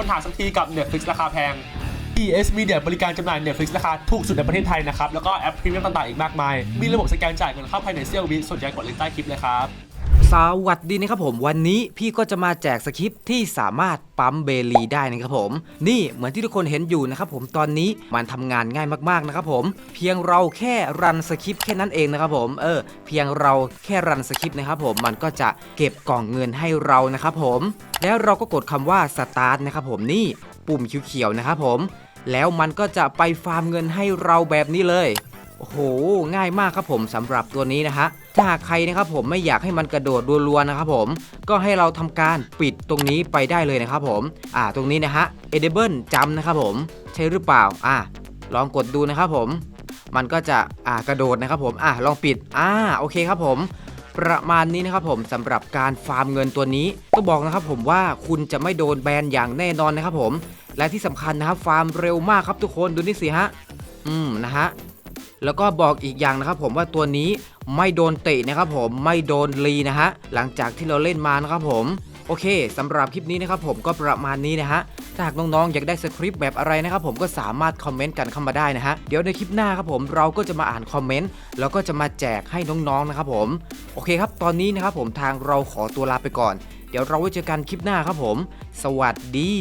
ปัญหาสักทีกับ Netflix ราคาแพง ES Media บริการจำหน่าย Netflix ราคาถูกสุดในประเทศไทยนะครับ แล้วก็แอปพรีเมียมต่างๆอีกมากมาย มีระบบสแกนจ่ายเงินเข้าภายในเซี่ยววิสนใจกดลิงก์ใต้คลิปเลยครับ สวัสดีนะครับผมวันนี้พี่ก็จะมาแจกสคริปที่สามารถปั๊มเบลีได้นะครับผม นี่เหมือนที่ทุกคนเห็นอยู่นะครับผมตอนนี้มันทำงานง่ายมากๆนะครับผมเพียงเราแค่รันสคริปแค่นั้นเองนะครับผมเออเพียงเราแค่รันสคริปนะครับผมมันก็จะเก็บกล่องเงินให้เรานะครับผมแล้วเราก็กดคำว่าสตาร์ทนะครับผมนี่ปุ่มเขียวๆนะครับผมแล้วมันก็จะไปฟาร์มเงินให้เราแบบนี้เลย โอ้โห ง่ายมากครับผมสำหรับตัวนี้นะฮะ ถ้าหากใครนะครับผมไม่อยากให้มันกระโดดรัวๆนะครับผม ก็ให้เราทำการปิดตรงนี้ไปได้เลยนะครับผม อ่า ตรงนี้นะฮะ edible จำนะครับผม ใช่หรือเปล่า อ่า ลองกดดูนะครับผม มันก็จะ อ่า กระโดดนะครับผม อ่าลองปิด อ่า โอเคครับผม ประมาณนี้นะครับผมสำหรับการฟาร์มเงินตัวนี้ต้องบอกนะครับผมว่าคุณจะไม่โดนแบนอย่างแน่นอนนะครับผม และที่สำคัญนะครับฟาร์มเร็วมากครับทุกคน ดูนี่สิฮะ อืม นะฮะ แล้วก็บอกอีกอย่างนะครับผมว่าตัวนี้ไม่โดนเตะนะครับผมไม่โดนรีนะฮะหลังจากที่เราเล่นมานะครับผมโอเคสำหรับคลิปนี้นะครับผมก็ประมาณนี้นะฮะถ้าหากน้องๆอยากได้สคริปต์แบบอะไรนะครับผมก็สามารถคอมเมนต์กันเข้ามาได้นะฮะเดี๋ยวในคลิปหน้าครับผมเราก็จะมาอ่านคอมเมนต์แล้วก็จะมาแจกให้น้องๆนะครับผมโอเคครับตอนนี้นะครับผมทางเราขอตัวลาไปก่อน เดี๋ยวเราไว้เจอกันคลิปหน้าครับผม สวัสดี